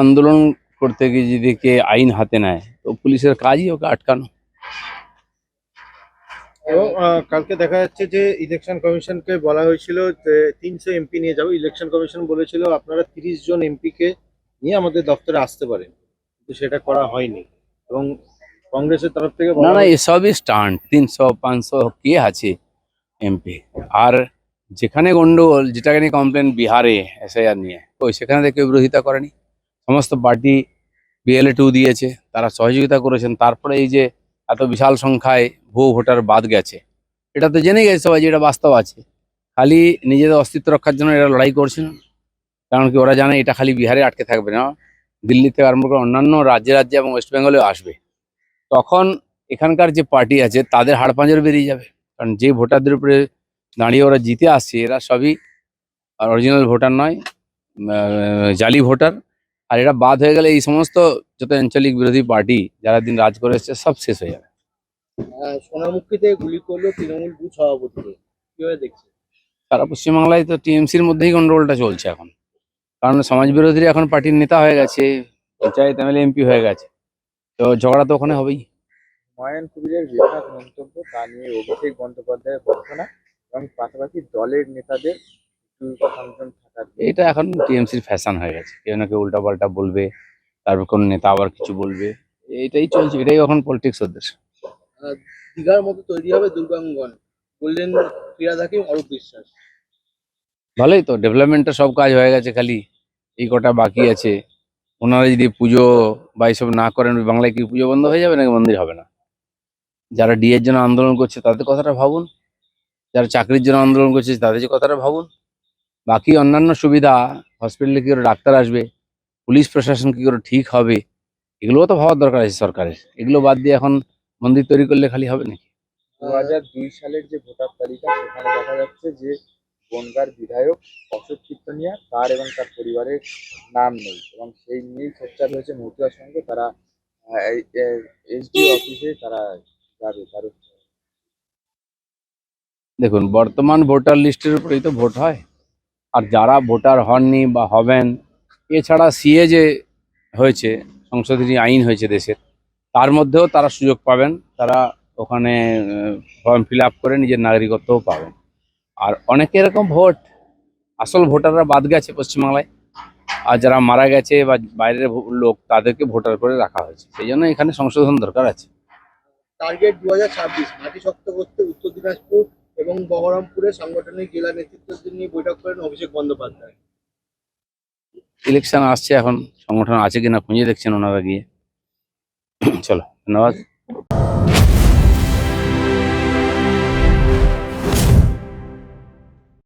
আন্দোলন করতে গিয়ে যদি কে আইন হাতে নেয় তো পুলিশের কাজই ওকে আটকানো। এবং কালকে দেখা যাচ্ছে যে ইলেকশন কমিশনকে বলা হয়েছিল যে তিনশো এমপি নিয়ে যাব ইলেকশন কমিশন বলেছিল আপনারা তিরিশ জন এমপি কে নিয়ে আমাদের দপ্তরে আসতে পারেন। কিন্তু সেটা করা হয়নি। এবং কংগ্রেসের তরফ থেকে না না এসবই স্টান্ট তিনশো পাঁচশো কে আছে এমপি আর যেখানে গন্ডগোল যেটাকে নিয়ে কমপ্লেন বিহারে এসআইআর নিয়ে ওই সেখানে কেউ বিরোধিতা করেনি? সমস্ত পার্টি বিএলএ টু দিয়েছে, তারা সহযোগিতা করেছেন, তারপরে এই যে এত বিশাল সংখ্যায় ভুয়ো ভোটার বাদ গেছে, এটা তো জেনে গেছে সবাই যে এটা বাস্তব আছে। খালি নিজেদের অস্তিত্ব রক্ষার জন্য এরা লড়াই করছে না কারণ কি ওরা জানে এটা খালি বিহারে আটকে থাকবে না, দিল্লি থেকে আরম্ভ করে অন্যান্য রাজ্যে রাজ্যে এবং ওয়েস্ট বেঙ্গলেও আসবে। তখন এখানকার যে পার্টি আছে, তাদের হাড় পাঁজর বেরিয়ে যাবে, কারণ যে ভোটারদের উপরে দাঁড়িয়ে ওরা জিতে আসছে, এরা সবই অরিজিনাল ভোটার নয় জালি ভোটার আর এটা বাদ হয়ে গেলে এই সমস্ত যত আঞ্চলিক বিরোধী পার্টি যারা দিন রাজ করে এসছে সব শেষ হয়ে যাবে। আহ, সোনামুখীতে গুলি করল তৃণমূল বুথ সভাপতিকে। কীভাবে দেখছে? সারা পশ্চিমবাংলায় তো টিএমসির মধ্যেই গন্ডগোলটা চলছে এখন। কারণ সমাজ বিরোধীরা এখন পার্টির নেতা হয়ে গেছে পঞ্চায়েত এমএলএ এমপি হয়ে গেছে। তো ঝগড়া তো ওখানে হবেই। হুমায়ুন কবিরের বিখ্যাত মন্তব্য তা নিয়ে অভিষেক বন্দ্যোপাধ্যায়ের বর্ণনা এবং পাশাপাশি দলের নেতাদের এটা এখন টিএমসির ফ্যাশন হয়ে গেছে। কেউ না কেউ উল্টাপাল্টা বলবে তারপর কোন নেতা আবার কিছু বলবে। এটাই চলছে এটাই এখন পলিটিক্স ওদের। দীঘার মতো তৈরি হবে দুর্গাঙ্গন। বললেন ক্রীড়া থাকিম অরূপ বিশ্বাস। ভালোই তো ডেভেলপমেন্টের সব কাজ হয়ে গেছে খালি। এই কটা বাকি আছে। ওনারা যদি পুজো বা এইসব না করেন বাংলায় কি পুজো বন্ধ হয়ে যাবে নাকি মন্দির হবে না? যারা ডিএর জন্য আন্দোলন করছে তাদের কথাটা ভাবুন। যারা চাকরির জন্য আন্দোলন করছে তাদের যে কথাটা ভাবুন। বাকি অন্যান্য সুবিধা হসপিটালে কি করে ডাক্তার আসবে পুলিশ প্রশাসন কী করে ঠিক হবে এগুলোও তো ভাবার দরকার আছে সরকারের। এগুলো বাদ দিয়ে এখন মন্দির তৈরি করলে খালি হবে নাকি? দু হাজার দুই সালের যে ভোটার তালিকা সেখানে দেখা যাচ্ছে যে বনগার বিধায়ক অশোক কীর্তনিয়া তার এবং তার পরিবারের নাম নেই এবং সেই নিয়েই সোচ্চার হয়েছে মতুয়া সঙ্গে তারা এসডি অফিসে তারা যাবে তার দেখুন বর্তমান ভোটার লিস্টের উপরেই তো ভোট হয়। আর যারা ভোটার হননি বা হবেন, এছাড়া সিএ যে হয়েছে সংশোধনী আইন হয়েছে দেশের, তার মধ্যেও তারা সুযোগ পাবেন। তারা ওখানে ফর্ম ফিল করে নিজের নাগরিকত্বও পাবেন। আর অনেকে এরকম ভোট, আসল ভোটাররা বাদ গেছে পশ্চিমবাংলায়। আর যারা মারা গেছে বা বাইরের লোক, তাদেরকে ভোটার করে রাখা হয়েছে। সেই জন্য এখানে সংশোধন দরকার আছে। টার্গেট দু হাজার ছাব্বিশ, মাটি শক্ত করতে উত্তর দিনাজপুর এবং বহরমপুরে সাংগঠনিক জেলা নেতৃত্বদের নিয়ে বৈঠক করেন অভিষেক বন্দ্যোপাধ্যায়। ইলেকশন আসছে এখন, সংগঠন আছে কিনা খুঁজে দেখছেন ওনারা গিয়ে। চলো, ধন্যবাদ।